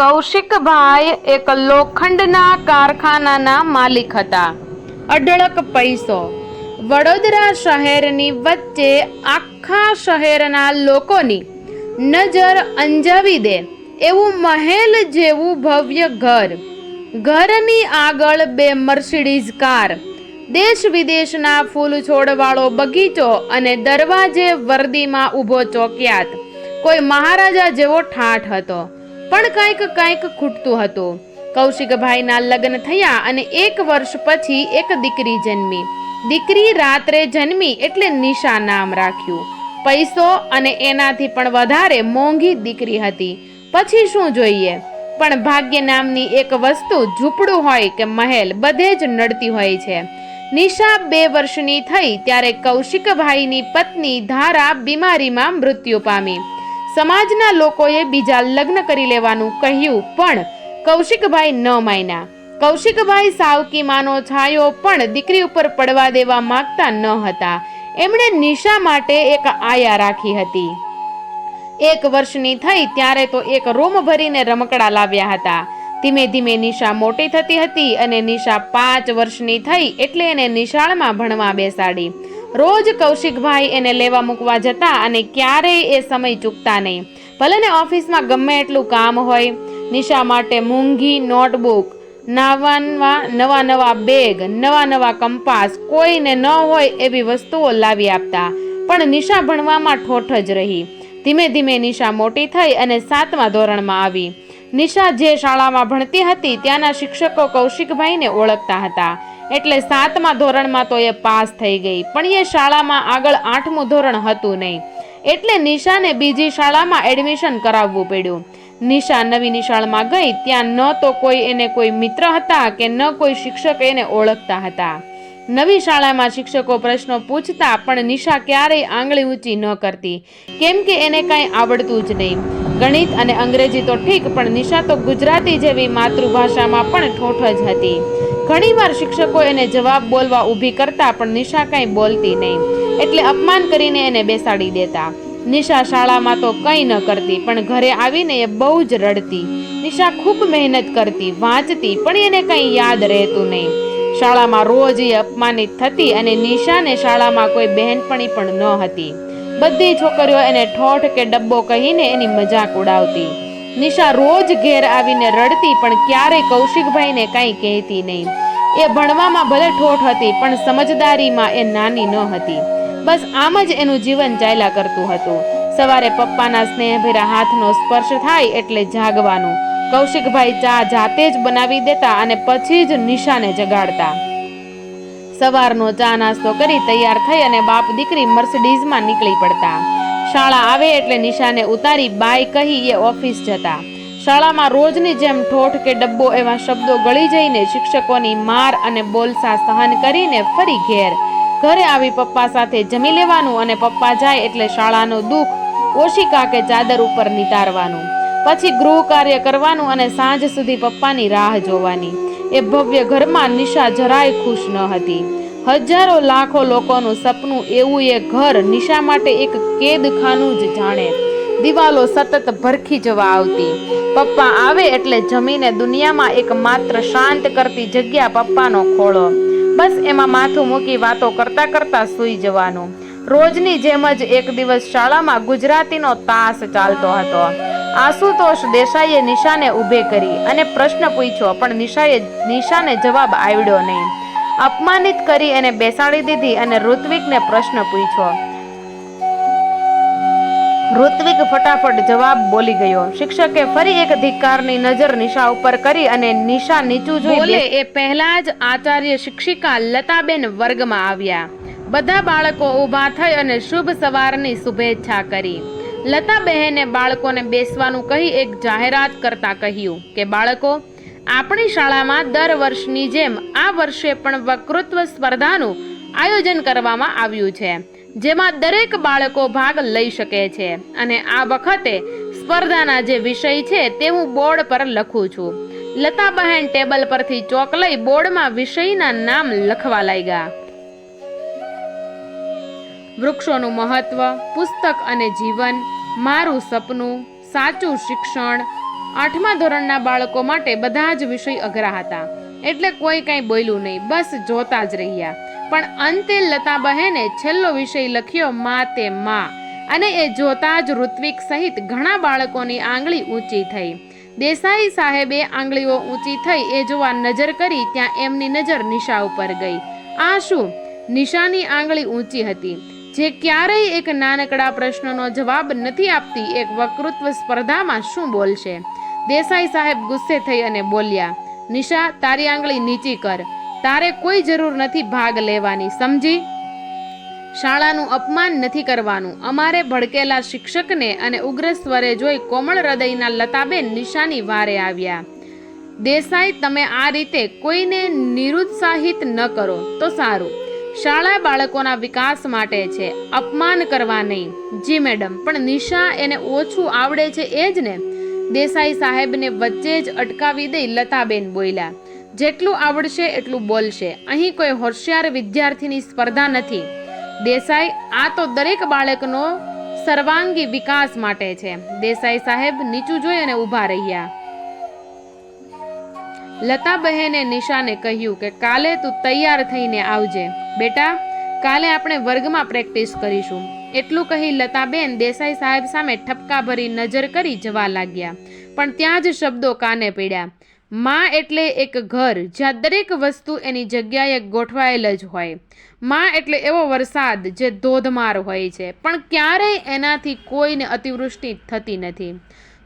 કૌશિકભાઈ એક લોખંડના કારખાનાના માલિક હતા. અઢળક પૈસો. વડોદરા શહેરની વચ્ચે આખા શહેરના લોકોની નજર અંજાવી દે એવું મહેલ જેવું ભવ્ય ઘર. ઘરની આગળ બે મર્સિડીઝ કાર. દેશ વિદેશના ફૂલ છોડવાળો બગીચો અને દરવાજે વર્દીમાં ઊભો ચોક્યાત. કોઈ મહારાજા જેવો ઠાઠ હતો. પણ કંઈક કંઈક ખૂટતું હતું. કૌશિકભાઈના લગ્ન થયા અને એક વર્ષ પછી એક દીકરી જન્મી. દીકરી રાત્રે જન્મી એટલે નિશા નામ રાખ્યું. પૈસો અને એનાથી પણ વધારે મોંઘી દીકરી હતી. પછી શું જોઈએ? પણ ભાગ્ય નામની એક વસ્તુ ઝૂંપડું હોય કે મહેલ બધે જ નડતી હોય છે. નિશા બે વર્ષની થઈ ત્યારે કૌશિકભાઈની પત્ની ધારા બીમારીમાં મૃત્યુ પામી. સમાજના લોકોએ બીજા લગ્ન કરી લેવાનું કહ્યું, પણ કૌશિકભાઈ ન માન્યા. કૌશિકભાઈ સાવકી માનો છાયો પણ દીકરી ઉપર પડવા દેવા માંગતા ન હતા. એમણે નિશા માટે એક આયા રાખી હતી. એક વર્ષની થઈ ત્યારે તો એક રૂમ ભરીને રમકડા લાવ્યા હતા. ધીમે ધીમે નિશા મોટી થતી હતી અને નિશા પાંચ વર્ષની થઈ એટલે એને નિશાળમાં ભણવા બેસાડી. રોજ કૌશિકભાઈ એને લેવા મૂકવા જતા અને ક્યારેય એ સમય ચૂકતા નહીં. ભલે ને ઓફિસમાં ગમે એટલું કામ હોય, નિશા માટે મૂંઘી, નોટબુક નાવા નવા નવા બેગ નવા નવા કંપાસ, કોઈને ન હોય એવી વસ્તુઓ લાવી આપતા. પણ નિશા ભણવામાં ઠોઠ જ રહી. ધીમે ધીમે નિશા મોટી થઈ અને સાતમા ધોરણમાં આવી. નિશા જે શાળામાં ભણતી હતી, ત્યાંના શિક્ષકો કૌશિકભાઈને ઓળખતા હતા. એટલે સાતમા ધોરણમાં તો એ પાસ થઈ ગઈ. પણ એ શાળામાં આગળ આઠમું ધોરણ હતું નહીં. એટલે નિશાને બીજી શાળામાં એડમિશન કરાવવું પડ્યું. નિશા નવી નિશાળમાં ગઈ, ત્યાં ન તો કોઈ એને કોઈ મિત્ર હતા કે ન કોઈ શિક્ષક એને ઓળખતા હતા. નવી શાળામાં શિક્ષકો પ્રશ્નો પૂછતા પણ નિશા ક્યારેય આંગળી ઊંચી ન કરતી. કેમ કે એને કાંઈ આવડતું જ નહીં. ગણિત અને અંગ્રેજી તો ઠીક, પણ નિશા તો ગુજરાતી જેવી માતૃભાષામાં પણ ઠોઠ જ હતી. ઘણીવાર શિક્ષકો એને જવાબ બોલવા ઊભી કરતા પણ નિશા કાંઈ બોલતી નહીં. એટલે અપમાન કરીને એને બેસાડી દેતા. નિશા શાળામાં તો કંઈ ન કરતી, પણ ઘરે આવીને એ બહુ જ રડતી. નિશા ખૂબ મહેનત કરતી, વાંચતી, પણ એને કંઈ યાદ રહેતું નહીં. શાળામાં રોજ એ અપમાનિત થતી અને નિશાને શાળામાં કોઈ બહેનપણી પણ ન હતી. બધી છોકરીઓ એને ઠોઠ કે ડબ્બો કહીને એની મજાક ઉડાવતી. નિશા રોજ ઘેર આવીને રડતી, પણ ક્યારેય કૌશિકભાઈને કાંઈ કહેતી નહીં. એ ભણવામાં ભલે ઠોઠ હતી, પણ સમજદારીમાં એ નાની ન હતી. બસ આમ જ એનું જીવન ચાલ્યા કરતું હતું. સવારે પપ્પાના સ્નેહભેરા હાથનો સ્પર્શ થાય એટલે જાગવાનું. કૌશિકભાઈ ચા જાતે જ બનાવી દેતા અને પછી જ નિશાને જગાડતા. સવારનો ચા નાસ્તો કરી તૈયાર થઈ અને બાપ દીકરી મર્સિડીઝમાં નીકળી પડતા. શાળા આવે એટલે નિશાને ઉતારી બાય કહી એ ઓફિસ જતા. શાળામાં રોજની જેમ ઠોઠ કે ડબ્બો એવા શબ્દો ગળી જઈને શિક્ષકોની માર અને બોલસા સહન કરીને ફરી ઘેર. ઘરે આવી પપ્પા સાથે જમી લેવાનું અને પપ્પા જાય એટલે શાળાનું દુઃખ ઓશિકા કે ચાદર ઉપર નિતારવાનું. પછી ગૃહ કાર્ય કરવાનું અને સાંજ સુધી પપ્પાની રાહ જોવાની. એ ભવ્ય ઘરમાં નિશા જરાય ખુશ ન હતી. હજારો લાખો લોકોનું સપનું એવું એ ઘર નિશા માટે એક કેદખાનું જ જાણે. દિવાલો સતત ભરખી જવા આવતી. પપ્પા આવે એટલે જમીને દુનિયામાં એક માત્ર શાંત કરતી જગ્યા પપ્પાનો ખોળો. બસ એમાં માથું મૂકી વાતો કરતા કરતા સૂઈ જવાનું. રોજની જેમ જ એક દિવસ શાળામાં ગુજરાતીનો તાસ ચાલતો હતો. આશુતોષ દેસાઈએ નિશાને ઊભે કરી અને પ્રશ્ન પૂછ્યો પણ નિશાએ નિશાને જવાબ આવડ્યો નહીં. અપમાનિત કરી એને બેસાડી દીધી અને ઋત્વિકને પ્રશ્ન પૂછ્યો. ઋત્વિક ફટાફટ જવાબ બોલી ગયો. શિક્ષકે ફરી એક ધિક્કારની નજર નિશા ઉપર કરી અને નિશા નીચું જોઈ બોલે એ પહેલા જ આચાર્ય શિક્ષિકા લતાબેન વર્ગમાં આવ્યા. બધા બાળકો ઊભા થઈ અને શુભ સવારની શુભેચ્છા કરી. લતાબહેને બાળકોને બેસવાનું કહી એક જાહેરાત કરતા કહ્યું કે, બાળકો, આપણી શાળામાં દર વર્ષની જેમ આ વર્ષે પણ વક્તૃત્વ સ્પર્ધાનું આયોજન કરવામાં આવ્યું છે, જેમાં દરેક બાળકો ભાગ લઈ શકે છે અને આ વખતે સ્પર્ધાના જે વિષય છે તે હું બોર્ડ પર લખું છું. લતાબહેન ટેબલ પરથી ચોક લઈ બોર્ડમાં વિષયના નામ લખવા લાગ્યા. વૃક્ષોનું મહત્વ, પુસ્તક અને જીવન, મારું સપનું, સાચું શિક્ષણ, આઠમા ધોરણના બાળકો માટે બધા જ વિષય અઘરા હતા. એટલે કોઈ કાંઈ બોલ્યું નહીં, બસ જોતા જ રહ્યા. પણ અંતે લતાબહેને છેલ્લો વિષય લખ્યો, મા તે મા. અને એ જોતા જ ઋત્વિક સહિત ઘણા બાળકોની આંગળી ઊંચી થઈ. દેસાઈ સાહેબે આંગળીઓ ઊંચી થઈ એ જોવા નજર કરી ત્યાં એમની નજર નિશા ઉપર ગઈ. આ શું? નિશાની આંગળી ઊંચી હતી. જે ક્યારેય એક નાનકડા પ્રશ્નનો જવાબ નથી આપતી, એક વકૃત્વ સ્પર્ધામાં શું બોલશે? દેસાઈ સાહેબ ગુસ્સે થઈ અને બોલ્યા, નિશા, તારી આંગળી નીચી કર. તારે કોઈ જરૂર નથી ભાગ લેવાની, સમજી? શાળાનું અપમાન નથી કરવાનું. અમારે ભડકેલા શિક્ષકને અને ઉગ્ર સ્વરે જોઈ કોમળ હૃદયના લતાબેન નિશાની વારે આવ્યા. દેસાઈ, તમે આ રીતે કોઈને નિરુત્સાહિત ન કરો. તો સારું. શાળા બાળકોના વિકાસ માટે છે. અપમાન કરવા નહીં. જી મેડમ, પણ નિશા એને ઓછું આવડે છે એ જ ને. દેસાઈ સાહેબને વચ્ચે જ અટકાવી દઈ લતાબેન બોલ્યા. જેટલું આવડશે એટલું બોલશે. અહીં કોઈ હોશિયાર વિદ્યાર્થીની સ્પર્ધા નથી. દેસાઈ, આ તો દરેક બાળકનો સર્વાંગી વિકાસ માટે છે. દેસાઈ સાહેબ નીચું જોઈ અને ઊભા રહ્યા. લતાબહેને નિશાને કહ્યું કે, કાલે તું તૈયાર થઈને આવજે. બેટા, કાલે આપણે વર્ગમાં પ્રેક્ટિસ કરીશું. એટલું કહી લતાબેન દેસાઈ સાહેબ સામે ઠપકા ભરી નજર કરી જવા લાગ્યા. પણ ત્યાં જ શબ્દો કાને પીડ્યા. માં એટલે એક ઘર, જ્યાં દરેક વસ્તુ એની જગ્યાએ ગોઠવાયેલ જ હોય. માં એટલે એવો વરસાદ જે ધોધમાર હોય છે. પણ ક્યારેય એનાથી કોઈને અતિવૃષ્ટિ થતી નથી.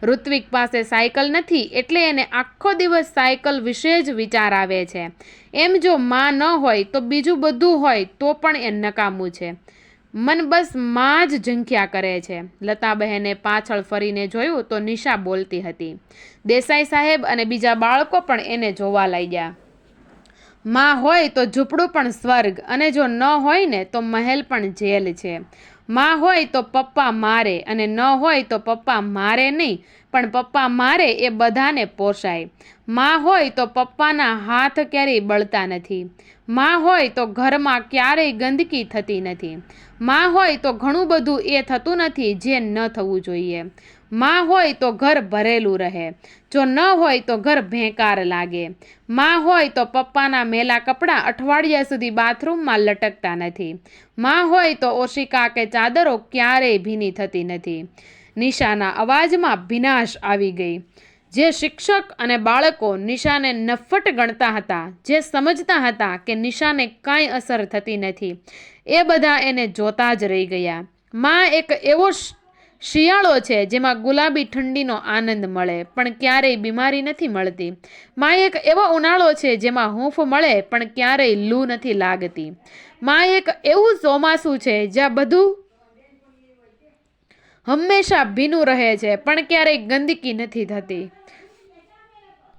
ઋત્વિક પાસે સાયકલ નથી એટલે એને આખો દિવસ સાયકલ વિશે જ વિચાર આવે છે. એમ જો માં ન હોય તો બીજું બધું હોય તો પણ એ નકામું છે. મન બસમાં જ ઝંખ્યા કરે છે. લતાબહેને પાછળ ફરીને જોયું તો નિશા બોલતી હતી. દેસાઈ સાહેબ અને બીજા બાળકો પણ એને જોવા લાગ્યા. માં હોય તો ઝૂંપડું પણ સ્વર્ગ અને જો ન હોય ને તો મહેલ પણ જેલ છે. માં હોય તો પપ્પા મારે અને ન હોય તો પપ્પા મારે નહીં. પણ પપ્પા મારે એ બધાને પોષાય. માં હોય તો પપ્પાના હાથ ક્યારેય બળતા નથી. માં હોય તો ઘરમાં ક્યારેય ગંદકી થતી નથી. માં હોય તો ઘણું બધું એ થતું નથી જે ન થવું જોઈએ. માં હોય તો ઘર ભરેલું રહે. જો ન હોય તો ઘર ભેંકાર લાગે. માં હોય તો પપ્પાના મેલા કપડાં અઠવાડિયા સુધી બાથરૂમમાં લટકતા નથી. માં હોય તો ઓશિકા કે ચાદરો ક્યારેય ભીની થતી નથી. નિશાના અવાજમાં ભીનાશ આવી ગઈ. જે શિક્ષક અને બાળકો નિશાને નફટ ગણતા હતા, જે સમજતા હતા કે નિશાને કાંઈ અસર થતી નથી, એ બધા એને જોતા જ રહી ગયા. માં એક એવો શિયાળો છે જેમાં ગુલાબી ઠંડીનો આનંદ મળે, પણ ક્યારેય બીમારી નથી મળતી. માં એક એવો ઉનાળો છે જેમાં હૂંફ મળે, પણ ક્યારેય લૂ નથી લાગતી. માં એક એવું ચોમાસું છે જ્યાં બધું હંમેશા ભીનું રહે છે, પણ ક્યારેય ગંદકી નથી થતી.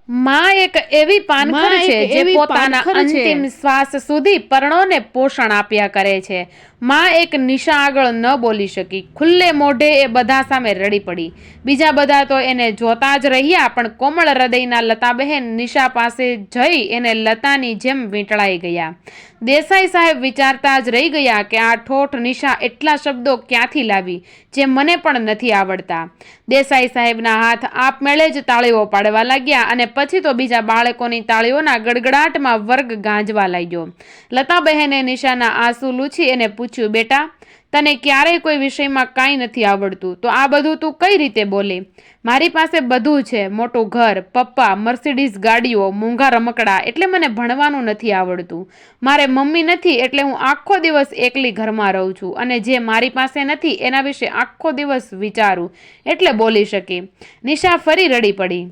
માં એક એવી પાનખર છે જે પોતાના અંતિમ શ્વાસ સુધી પર્ણોને પોષણ આપ્યા કરે છે. માં એક નિશા આગળ ન બોલી શકી. ખુલ્લે મોઢે એ બધા સામે રડી પડી. બીજા બધા તો એને જોતા જ રહ્યા પણ કોમળ હૃદયના લતાબહેન નિશા પાસે જઈ એને લતાની જેમ વીંટળાઈ ગયા. દેસાઈ સાહેબ વિચારતા જ રહી ગયા કે આ ઠોઠ નિશા એટલા શબ્દો ક્યાંથી લાવી જે મને પણ નથી આવડતા. દેસાઈ સાહેબના હાથ આપમેળે જ તાળીઓ પાડવા લાગ્યા અને પછી તો બીજા બાળકોની તાળીઓના ગડગડાટમાં વર્ગ ગાંજવા લાગ્યો. લતાબહેને નિશાના આંસુ લૂછી એને પૂછ્યું, બેટા, તને ક્યારેય કોઈ વિષયમાં કાંઈ નથી આવડતું, તો આ બધું તું કઈ રીતે બોલી? મારી પાસે બધું છે, મોટું ઘર, પપ્પા, મર્સિડીઝ ગાડીઓ, મોંઘા રમકડા, એટલે મને ભણવાનું નથી આવડતું. મારે મમ્મી નથી, એટલે હું આખો દિવસ એકલી ઘરમાં રહું છું, અને જે મારી પાસે નથી, એના વિશે આખો દિવસ વિચારું, એટલે બોલી શકી. નિશા ફરી રડી પડી.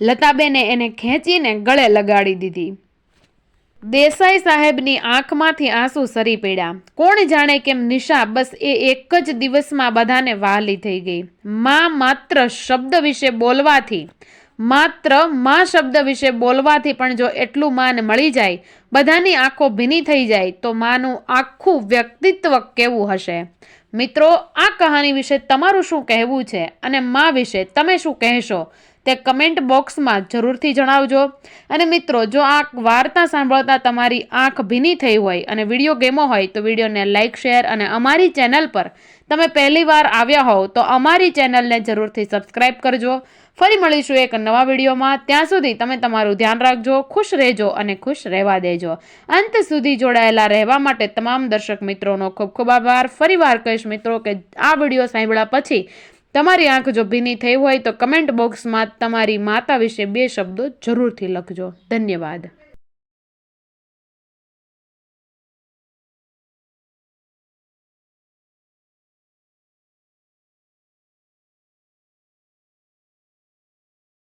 લતાબેને એને ખેંચીને ગળે લગાડી દીધી. દેસાઈ સાહેબની આંખમાંથી આંસુ સરી પડ્યા. કોણ જાણે કેમ નિશા બસ એ એક જ દિવસમાં બધાને વહાલી થઈ ગઈ. માં માત્ર શબ્દ વિશે બોલવાથી, માત્રમાં શબ્દ વિશે બોલવાથી પણ જો એટલું માન મળી જાય, બધાની આંખો ભીની થઈ જાય, તો માનું આખું વ્યક્તિત્વ કેવું હશે? મિત્રો, આ કહાની વિશે તમારું શું કહેવું છે? અને માં વિશે તમે શું કહેશો? તે કમેન્ટ બોક્સમાં જરૂરથી જણાવજો. અને મિત્રો, જો આ વાર્તા સાંભળતા તમારી આંખ ભીની થઈ હોય અને વીડિયો ગેમો હોય, તો વિડીયોને લાઇક શેર અને અમારી ચેનલ પર તમે પહેલીવાર આવ્યા હોવ, તો અમારી ચેનલને જરૂરથી સબસ્ક્રાઇબ કરજો. ફરી મળીશું એક નવા વિડીયોમાં. ત્યાં સુધી તમે તમારું ધ્યાન રાખજો, ખુશ રહેજો અને ખુશ રહેવા દેજો. અંત સુધી જોડાયેલા રહેવા માટે તમામ દર્શક મિત્રોનો ખૂબ ખૂબ આભાર. ફરી વાર કહીશ મિત્રો કે આ વીડિયો સાંભળ્યા પછી તમારી આંખ જો ભીની થઈ હોય તો કમેન્ટ બોક્સમાં તમારી માતા વિશે બે શબ્દો જરૂરથી લખજો. ધન્યવાદ.